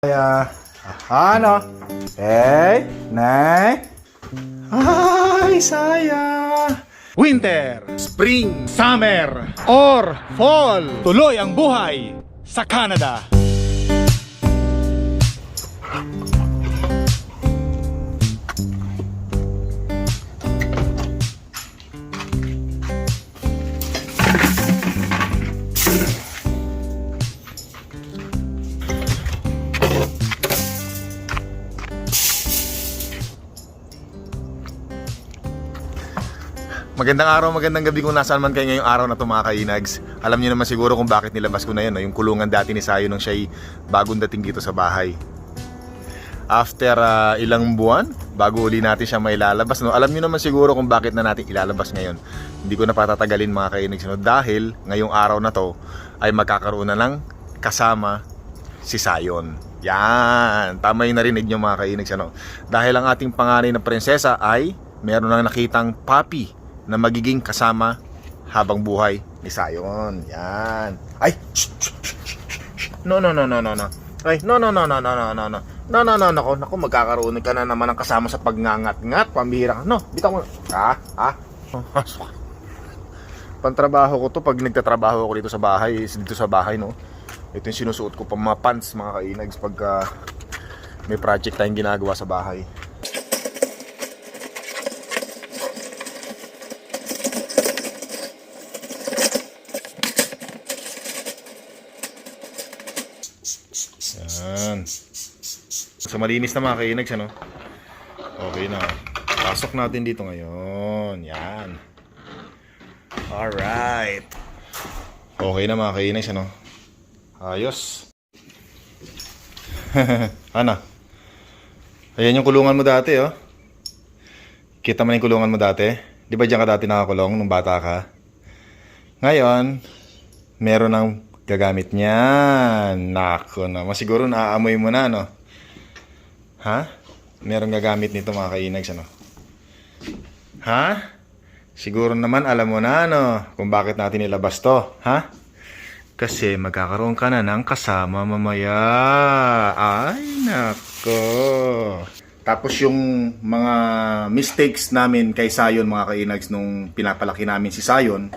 Kaya, ano? Hey, nay? Ay, saya! Winter, Spring, Summer, or Fall. Tuloy ang buhay sa Canada. Magandang araw, magandang gabi kung nasaan man kayo ngayong araw na to mga kainags. Alam niyo naman siguro kung bakit nilabas ko na yun, no? yung kulungan dati ni Sayo nung siya'y bagong dating dito sa bahay. After ah, ilang buwan, bago uli natin siya may lalabas. No? Alam niyo naman siguro kung bakit na natin ilalabas ngayon. Hindi ko na patatagalin mga kainags. No? Dahil ngayong araw na to ay magkakaroon na ng kasama si Sayon. Yan, tama yung narinig nyo mga kainags. Ano? Dahil ang ating panganay na prinsesa ay meron na nakitang puppy na magiging kasama habang buhay ni Sayon. Yan. Ay! No, no, no, no, no, no. Ay, no, no, no, no, no, no, no, no. No, no, no, nako, nako, magkakaroon ka na naman ng kasama sa pagngangat-ngat, pambira ka. No, bitaw mo. Ha? Ha? Pantrabaho ko to pag nagtatrabaho ako dito sa bahay, dito sa bahay, no. Ito yung sinusuot ko pang mga pants, mga kainags, pagka may project tayong ginagawa sa bahay. Yan. So malinis na mga kainags, ano? Okay na. Pasok natin dito ngayon. Yan. Alright. Okay na mga kainags, ano? Ayos. ano? Ayan yung kulungan mo dati, oh. Kita mo yung kulungan mo dati? Di ba dyan ka dati nakakulong nung bata ka? Ngayon, meron ng gagamit niyan. Nako na. Masiguro naaamoy mo na, no? Ha? Meron gagamit nito mga kainags, ano? Ha? Siguro naman alam mo na, ano? Kung bakit natin ilabas to, ha? Kasi magkakaroon ka na ng kasama mamaya. Ay, nako. Tapos yung mga mistakes namin kay Sayon, mga kainags, nung pinapalaki namin si Sayon,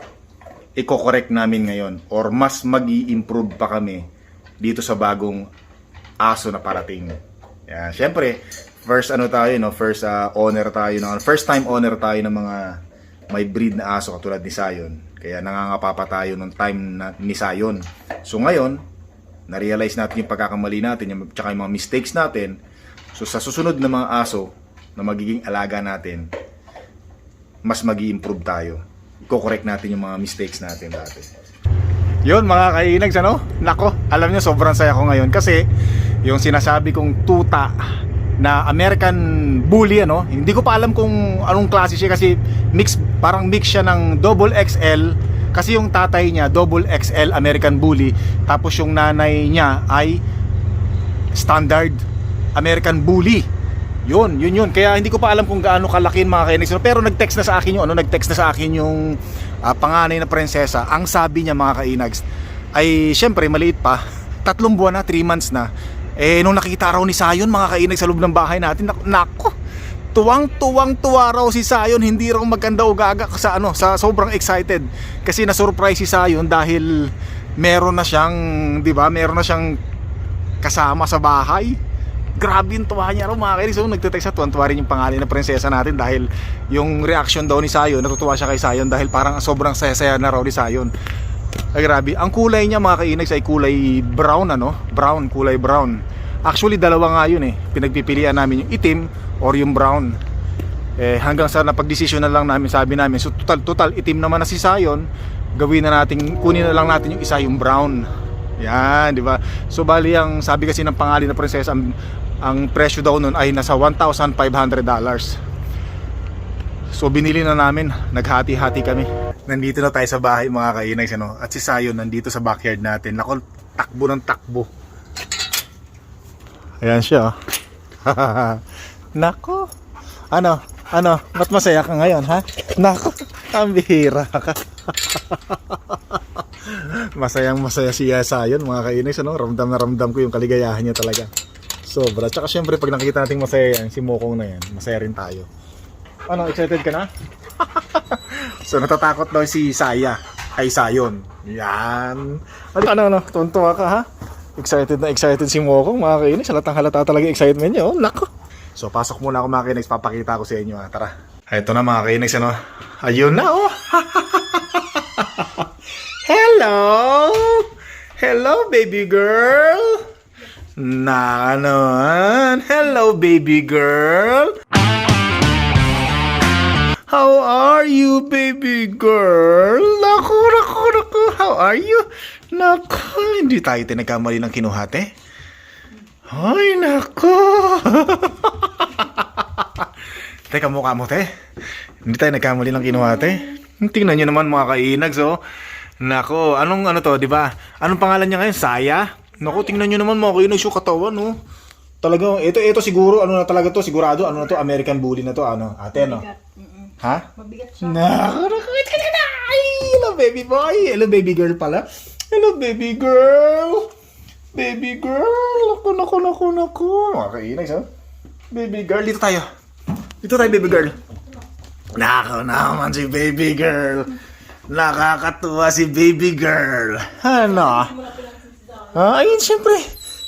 i-correct namin ngayon or mas mag improve pa kami dito sa bagong aso na parating. Yeah, syempre, first ano tayo no, first uh, owner tayo ng first time owner tayo ng mga may breed na aso katulad ni Sayon. Kaya nangangapa pa tayo nung time na, ni Sayon. So ngayon, na-realize natin yung pagkakamali natin, yung, tsaka yung mga mistakes natin. So sa susunod na mga aso na magiging alaga natin, mas mag improve tayo. Iko-correct natin yung mga mistakes natin dati. Yun mga kainags ano? Nako, alam nyo sobrang saya ko ngayon kasi yung sinasabi kong tuta na American Bully ano, hindi ko pa alam kung anong klase siya kasi mix parang mix siya ng double XL kasi yung tatay niya double XL American Bully tapos yung nanay niya ay standard American Bully. Yun, yun yun. Kaya hindi ko pa alam kung gaano kalaki mga kainis. Pero nag-text na sa akin yung ano, nag-text na sa akin yung ah, panganay na prinsesa. Ang sabi niya mga kainags ay syempre maliit pa. Tatlong buwan na, 3 months na. Eh nung nakita raw ni Sayon mga kainags sa loob ng bahay natin, nak- nako. Tuwang-tuwang tuwa raw si Sayon, hindi raw maganda ugaga sa ano, sa sobrang excited kasi na-surprise si Sayon dahil meron na siyang, 'di ba? Meron na siyang kasama sa bahay. Grabe yung tuwa niya raw mga kainis. So, nagtitext sa tuwan-tuwa rin yung pangalan ng prinsesa natin dahil yung reaction daw ni Sayon, natutuwa siya kay Sayon dahil parang sobrang saya-saya na raw ni Sayon. Ay grabe. Ang kulay niya mga kainags ay kulay brown ano? Brown, kulay brown. Actually dalawa nga yun eh. Pinagpipilian namin yung itim or yung brown. Eh hanggang sa napagdesisyon na lang namin sabi namin so total total itim naman na si Sayon gawin na natin kunin na lang natin yung isa yung brown yan, di ba? So bali ang sabi kasi ng pangalan na prinsesa ang, ang presyo daw nun ay nasa $1,500 dollars. So binili na namin, naghati-hati kami. Nandito na tayo sa bahay mga kainags ano? At si Sayon nandito sa backyard natin. Nako, takbo ng takbo. Ayan siya. oh. Nako. Ano? Ano? Ba't masaya ka ngayon, ha? Nako, ang bihira ka. Masayang masaya si Sayon mga kainis ano? Ramdam na ramdam ko yung kaligayahan niya talaga. Sobra. Tsaka syempre, pag nakita natin masaya yan, si Mokong na yan, masaya rin tayo. Ano, excited ka na? so, natatakot daw si Saya. Ay, Sayon. Yan. Ano, ano, ano, tuntua ka ha? Excited na excited si Mokong, mga kainis. Halatang halata talaga excitement niya. Oh, nako. So, pasok muna ako mga kainis. Papakita ko sa inyo ha. Tara. Ito na mga kainis, ano? Ayun na, oh. Hello! Hello, baby girl! Na naman. Hello, baby girl. How are you, baby girl? Naku, naku, naku. How are you? Naku, hindi tayo tinagkamali ng kinuhate. Ay, naku. Teka, mukha mo, te. Hindi tayo nagkamali ng kinuhate. Tingnan nyo naman mga kainags, oh. Nako, anong ano to, di ba? Anong pangalan niya ngayon? Saya? Nako, tingnan nyo naman mga kainags yung katawan, oh. Talaga, ito, ito siguro, ano na talaga to, sigurado, ano na to, American Bully na to, ano, ate, ano? Ha? Mabigat siya. Naku, naku, ito ka na! Ay, hello, baby boy! Hello, baby girl pala. Hello, baby girl! Baby girl! Naku, naku, naku, naku. Mga kainags, oh. Baby girl, dito tayo. Dito tayo, baby girl. Nako naman si baby girl. Nakakatuwa si baby girl. Ano? Ah, ayun, syempre.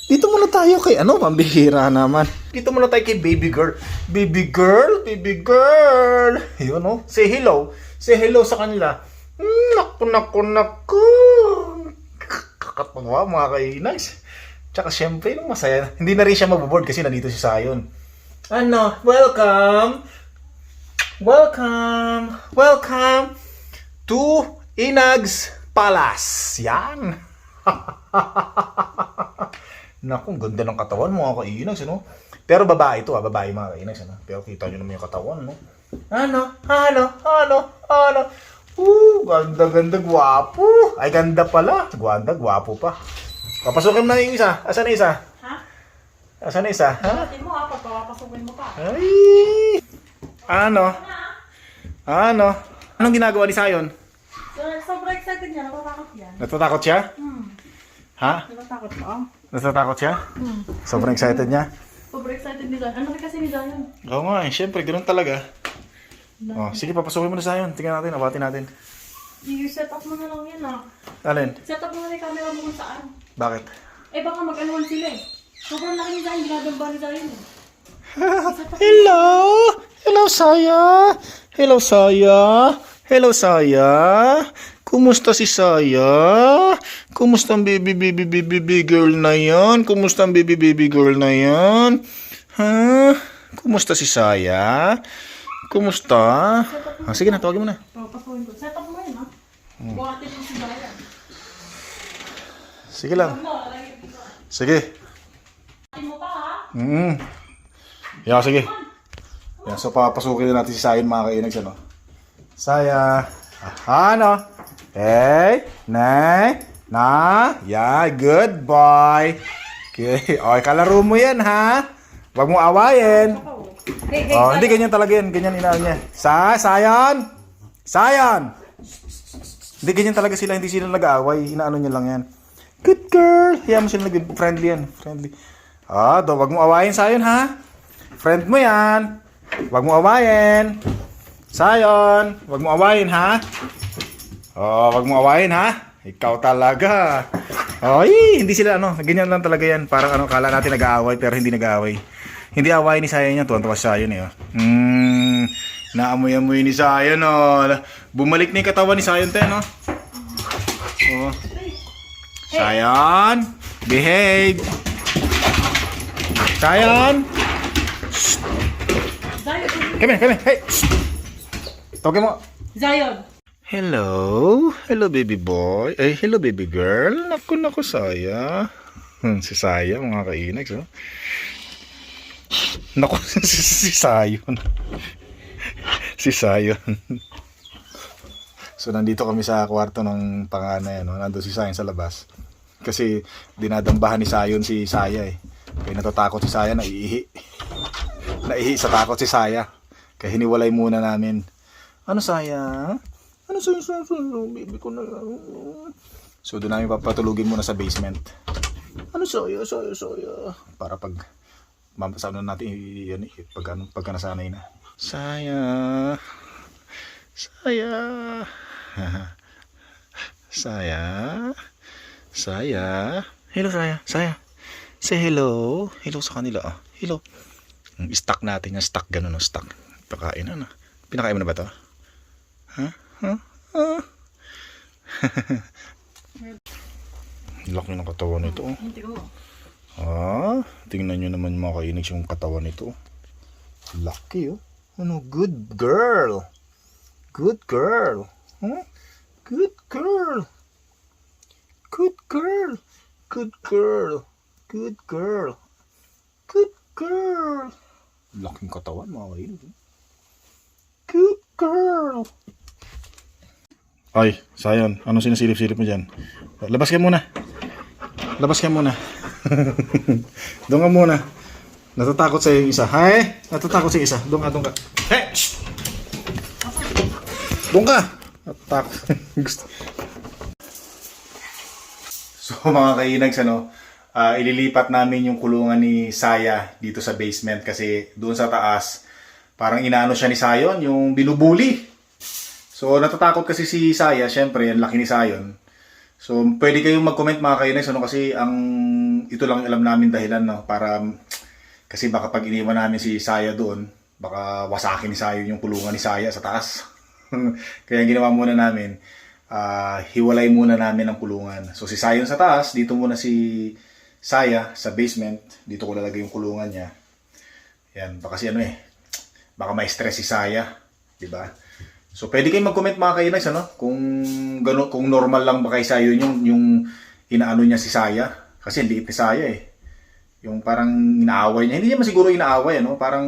Dito muna tayo kay ano, pambihira naman. Dito muna tayo kay baby girl. Baby girl, baby girl. Yun oh, say hello. Say hello sa kanila. Hmm, naku, naku, naku. Kakatawa mga kainags. Tsaka syempre, nung masaya. Hindi na rin siya maboboard kasi nandito si Sayon. Ano, welcome. Welcome. Welcome to Inags Palace. Yan. Naku, ang ganda ng katawan mga kainags, ano? Pero babae ito, ah, babae mga kainags, ano? Pero kita nyo naman yung katawan, no? Ano? Ano? Ano? Ano? Uh, ganda, ganda, gwapo. Ay, ganda pala. Ganda, gwapo pa. Papasukin na yung isa. Asan na isa? Ha? Asan na isa? Ha? Pati mo ha, pagpapasukin mo pa. Ay! Ano? Ano? Anong ginagawa ni Sayon? So, sobrang excited niya, natatakot yan. Natatakot siya? Ha? natatakot mo. ah. Natatakot siya? Hmm. Sobrang excited niya? Sobrang excited ni Zion. Ano kasi ni Zion? Oo nga eh, syempre, ganun talaga. Oh, sige, papasukin mo na Sayon. Tingnan natin, abati natin. I-set up mo na lang yan ah. Alin? Set up mo na yung camera mo kung saan. Bakit? Eh baka mag-anuan sila eh. Sobrang laki ni Zion, ginagamba ni Zion eh. Hello! Hello, Saya! Hello, Saya! Hello, Saya! Kumusta si Saya? Kumusta ang baby, baby, baby, baby girl na yan? Kumusta ang baby, baby girl na yan? Ha? Kumusta si Saya? Kumusta? Ah, sige na, tawagin mo na. Papasukin ko. Set up mo yan ah. Buhatin mo si Zion. Sige lang. Sige. Buhatin mo pa ha. Yeah, sige. Yeah, so papasukin na natin si Sayon mga kainags, ano? Saya. Ah, ano? Hey, nay, na, yeah, good boy. Okay, okay, kalaro mo yan, ha? Huwag mo awayin. Oh, hindi ganyan talaga yan, ganyan inaano niya. Sa, Sayon! Sayon! Hindi ganyan talaga sila, hindi sila nag-aaway, inaano niya lang yan. Good girl! Hayaan mo sila nag-friendly yan, friendly. Ah, do, wag mo awayin, Sayon, ha? Friend mo yan. Wag mo awayin. Sayon, wag mo awayin, ha? Oh, wag mo awayin, ha? Ikaw talaga. Ay, hindi sila ano, ganyan lang talaga yan. Parang ano, kala natin nag-aaway pero hindi nag-aaway. Hindi aaway ni Sayon yan, tuwan-tuwa si Sayon eh. oh. Hmm, naamoy-amoy ni Sayon, oh. Bumalik na yung katawan ni Sayon, te, no? Oh. Sayon, behave. Sayon, come here, come here, hey. Tawagin mo. Zion. Hello? Hello, baby boy. Eh, hello, baby girl. Naku, naku, Saya. Hmm, si Saya, mga kainags, oh. Naku, si, si Sayon. si Sayon. so, nandito kami sa kwarto ng panganay, no? Nandun si Sayon sa labas. Kasi, dinadambahan ni Sayon si Saya, eh. Kaya natatakot si Saya na iihi. Naihi sa takot si Saya. Kaya hiniwalay muna namin. Ano Saya? Ano Saya? Saya? Saya? Baby ko na lang. So doon namin papatulugin muna sa basement. Ano Saya? Saya? Saya? Para pag Mamasa na natin yan pag, ano, pagka nasanay na. Saya. Saya. Saya. Saya. Hello, Saya. Saya. Say hello. Hello sa kanila. Ah. Hello. Mm, Stock natin yung stock. Ganun, stock. Pakain, ano? Pinakain mo na ba to? Ha? Ha? Laki ng katawan nito. oh. Ah, tingnan nyo naman mga kainis yung katawan nito. Lucky oh. Ano, good girl. Good girl. Huh? Good girl. Good girl. Good girl. Good girl. Good girl. Laking katawan mga kainis. oh. Good girl. Ay, Sayon, ano sinasilip-silip mo dyan? Labas ka muna. Labas ka muna. doon ka muna. Natatakot sa yung isa. Hay! Natatakot sa isa. Doon ka, doon ka. Hey! Doon ka! Gusto. So mga kainags, ano, ah, ililipat namin yung kulungan ni Saya dito sa basement kasi doon sa taas, parang inaano siya ni Sayon, yung binubuli. So natatakot kasi si Saya, syempre, ang laki ni Sayon. So, pwede kayong mag-comment mga kainis, ano, kasi ang ito lang alam namin dahilan, no, para, kasi baka pag iniwan namin si Saya doon, baka wasakin ni Saya yung kulungan ni Saya sa taas. Kaya ginawa muna namin, ah, hiwalay muna namin ang kulungan. So, si Sayon sa taas, dito muna si Saya sa basement, dito ko lalagay yung kulungan niya. Yan, baka si ano eh, baka may stress si Saya, di ba? So pwede kayong mag-comment mga kainis ano kung gano kung normal lang ba kay Sayo yung yung inaano niya si Saya kasi liit ni Saya eh. Yung parang inaaway niya. Hindi naman siguro inaaway ano, parang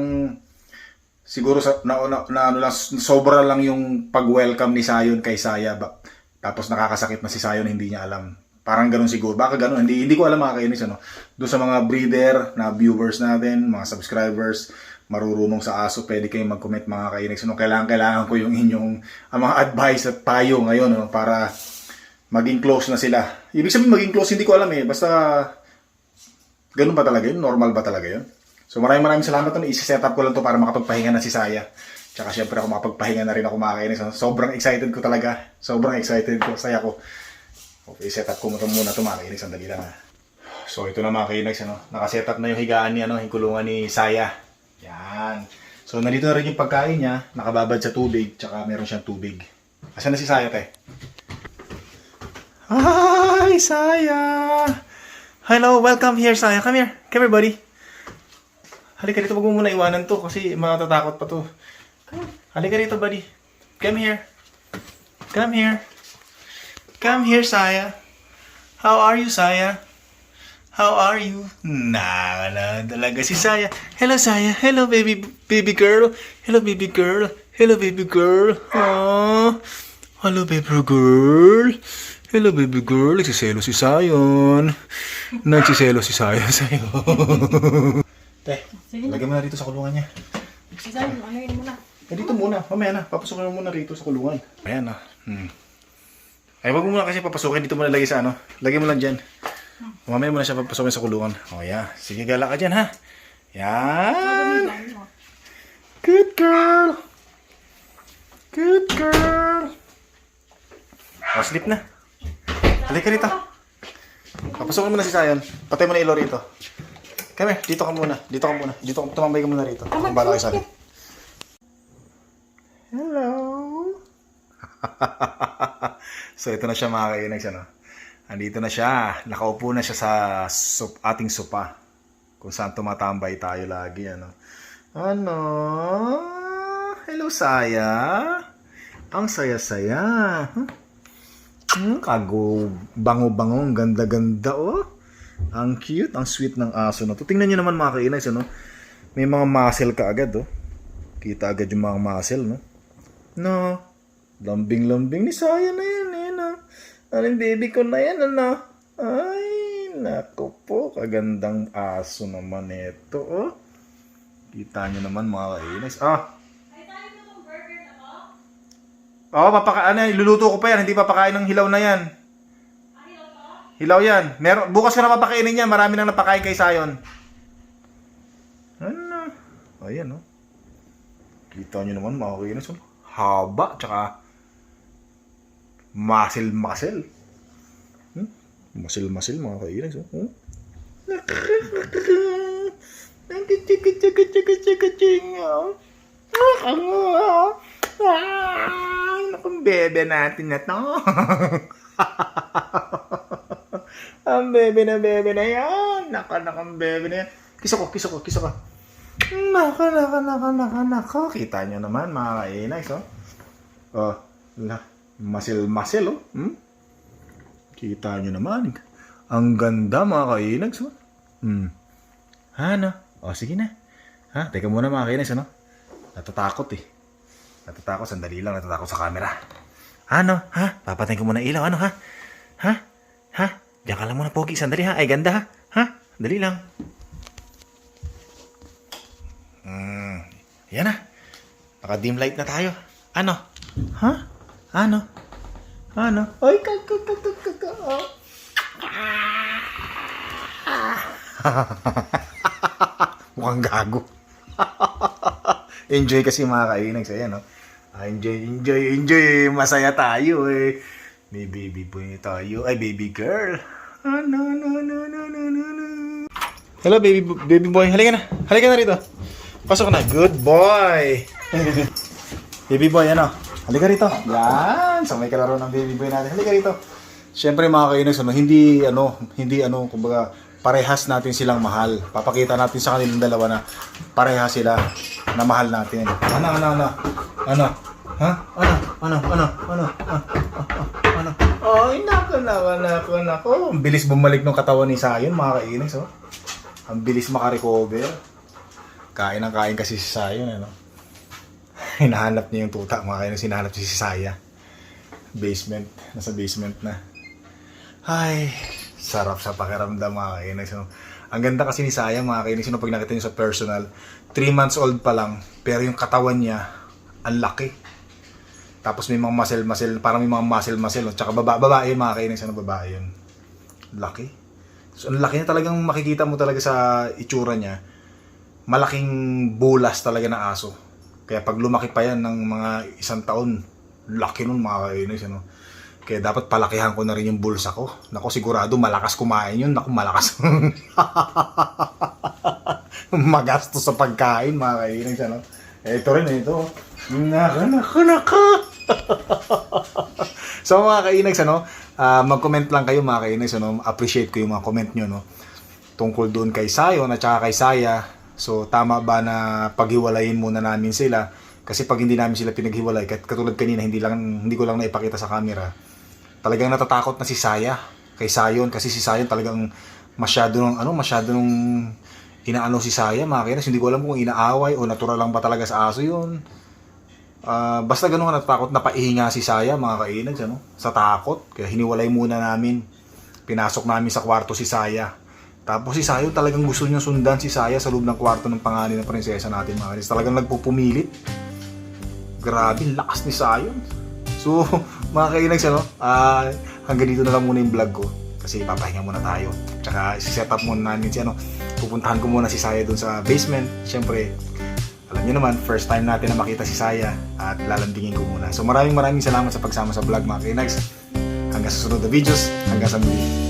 siguro sa na, na, na ano lang sobra lang yung pag-welcome ni Sayon kay Saya ba, tapos nakakasakit na si Sayon hindi niya alam. Parang ganun siguro. Baka ganun. Hindi, hindi ko alam mga kainis. Ano. Doon sa mga breeder na viewers natin, mga subscribers, marurunong sa aso, pwede kayong mag-comment mga kainis. Ano, kailangan, kailangan ko yung inyong ang mga advice at payo ngayon ano, para maging close na sila. Ibig sabihin maging close, hindi ko alam eh. Basta, ganun ba talaga yun? Normal ba talaga yun? So maraming maraming salamat. Ano, isi-set up ko lang to para makapagpahinga na si Saya. Tsaka syempre ako makapagpahinga na rin ako mga kainis. Ano. Sobrang excited ko talaga. Sobrang excited ko. Saya ko. Okay, set up ko muna muna ito mga kainis. Sandali lang ha. So ito na mga kainis. Ano, nakaset up na yung higaan ni, ano, yung kulungan ni Saya. Yan. So nandito na rin yung pagkain niya. Nakababad sa tubig. Tsaka meron siyang tubig. Asan na si Saya, te? Hi, Saya! Hello, welcome here, Saya. Come here. Come here, buddy. Halika dito, wag mo muna iwanan to kasi matatakot pa to. Halika dito, buddy. Come here. Come here. Come here, Saya. How are you, Saya? How are you? Na, na talaga si Saya. Hello, Saya. Hello, baby baby girl. Hello, baby girl. Hello, baby girl. Oh. Hello, baby girl. Hello, baby girl. Nagsiselo si Sayon. Nagsiselo si Sayon sa'yo. Te, lagyan mo na rito sa kulungan niya. Isa, ano yun muna. Eh, dito muna. Mamaya na. Papasukin mo muna rito sa kulungan. Ayan na. Hmm. Ay, wag mo muna kasi papasukin. Dito mo na lagay sa ano. Lagyan mo lang dyan. Mamaya mo na siya papasukin sa kulungan. O, yeah. Sige, gala ka dyan, ha? Yan. Good girl. Good girl. O, sleep na. Halika rito. Papasukin mo na si Sayon. Patay mo na ilo rito. Come here. Dito ka muna. Dito ka muna. Dito ka. Tumambay ka muna rito. Ang bala kayo sa akin. Hello. so ito na siya mga kainags ano. Andito na siya. Nakaupo na siya sa sup, ating sopa. Kung saan tumatambay tayo lagi ano. Ano? Hello Saya. Ang saya-saya. Huh? Hmm, kago bango-bango, ang ganda-ganda oh. Ang cute, ang sweet ng aso na to. Tingnan niyo naman mga kainags ano. May mga muscle ka agad oh. Kita agad yung mga muscle, no? No. Lambing-lambing ni Saya na yan, eh, Anong baby ko na yan, ano? Ay, nako po. Kagandang aso naman ito, oh. Kita nyo naman, mga kainis. Ah! Oo, papaka ano, iluluto ko pa yan. Hindi papakain ng hilaw na yan. Hilaw yan. Meron, bukas ko na papakainin yan. Marami nang napakain kay Sayon. Ano? Ayan, oh. Kita nyo naman, mga kainis. oh. Haba, tsaka muscle-muscle. Hmm? Muscle-muscle, mga kainis. Oh. Hmm? Ang bebe natin na to. Ang bebe na bebe na yan. Naka, naka, bebe na yan. Kiso ko, kiso ko, kiso ko. Naka, naka, naka, naka, naka. Kita nyo naman, mga kainays, oh. Oh, la, masil, masil, oh. Hmm? Kita nyo naman. Ang ganda, mga kainags, oh. Hmm. Ano? O, sige na. Ha? Teka muna, mga kainags, ano? Natatakot, eh. Natatakot, sandali lang, natatakot sa camera. Ano? Ha? Papatayin ko muna ilaw, ano, ha? Ha? Ha? Diyan ka lang muna, Pogi. Sandali, ha? Ay, ganda, ha? Ha? Dali lang. Hmm. Yan na. Naka-dim light na tayo. Ano? Ha? Ano? Ano? Ay, kag, oh. Mukhang gago. enjoy kasi mga kainags. Ayan, no? Ah, enjoy, enjoy, enjoy. Masaya tayo, eh. May baby boy tayo. Ay, baby girl. Ah, no, no, no, no, no, no, no. Hello, baby, baby boy. Halika na. Halika na rito. Pasok na. Good boy. baby boy, ano? Halika rito. Yan. Sa may kalaro ng baby boy natin. Halika rito. Siyempre mga kainis, ano, hindi, ano, hindi, ano, kumbaga, parehas natin silang mahal. Papakita natin sa kanilang dalawa na parehas sila na mahal natin. Ano, ano, ano? Ano? Ha? Ano? Ano? Ano? Ano? Ah, ah, ah, Ano? Ay, nako, nako, nako, nako. Ang bilis bumalik ng katawan ni Sayon, mga kainis, oh. Ang bilis makarecover. Kain ang kain kasi si Sayon, ano. Hinahanap niya yung tuta, mga kainis. Hinahanap si Saya. Basement. Nasa basement na. Ay, sarap sa pakiramdam mga kainis. Ang ganda kasi ni Saya mga kainis, no, pag nakita niyo sa personal, 3 months old pa lang, pero yung katawan niya, ang laki. Tapos may mga muscle-muscle, parang may mga muscle-muscle. No? Tsaka baba, babae mga kainis, ano babae yun. Laki. So, ang laki niya talagang makikita mo talaga sa itsura niya. Malaking bulas talaga na aso. Kaya pag lumaki pa yan ng mga isang taon, laki nun mga kainis. Ano? Kaya dapat palakihan ko na rin yung bulsa ko. Nako, sigurado malakas kumain yun. Nako, malakas. Magastos sa pagkain, mga kainis. Ano? Ito rin, ito. Nako, nako, nako. so, mga kainags, ano, ah, mag-comment lang kayo, mga kainags, ano, appreciate ko yung mga comment nyo, no, tungkol doon kay Sayon at saka kay Saya. So, tama ba na paghiwalayin muna namin sila? Kasi pag hindi namin sila pinaghiwalay, kat katulad kanina, hindi, lang, hindi ko lang naipakita sa camera, talagang natatakot na si Saya. Kay Sayon kasi si Sayon talagang masyado nung ano masyado nung inaano si Saya mga kainas. Hindi ko alam kung inaaway o natural lang ba talaga sa aso yun. Ah, basta ganun ka natatakot na paihinga si Saya mga kainas ano sa takot. Kaya hiniwalay muna namin. Pinasok namin sa kwarto si Saya tapos si Sayo talagang gusto niya sundan si Saya sa loob ng kwarto ng pangalan ng prinsesa natin mga kainas talagang nagpupumilit grabe lakas ni Sayon So, mga kainags, ano, ah, hanggang dito na lang muna yung vlog ko. Kasi papahinga muna tayo. Tsaka, set up muna namin si, ano, pupuntahan ko muna si Saya dun sa basement. Siyempre, alam niyo naman, first time natin na makita si Saya at lalambingin ko muna. So, maraming maraming salamat sa pagsama sa vlog, mga kainags. Hanggang sa sunod na videos, hanggang sa muli.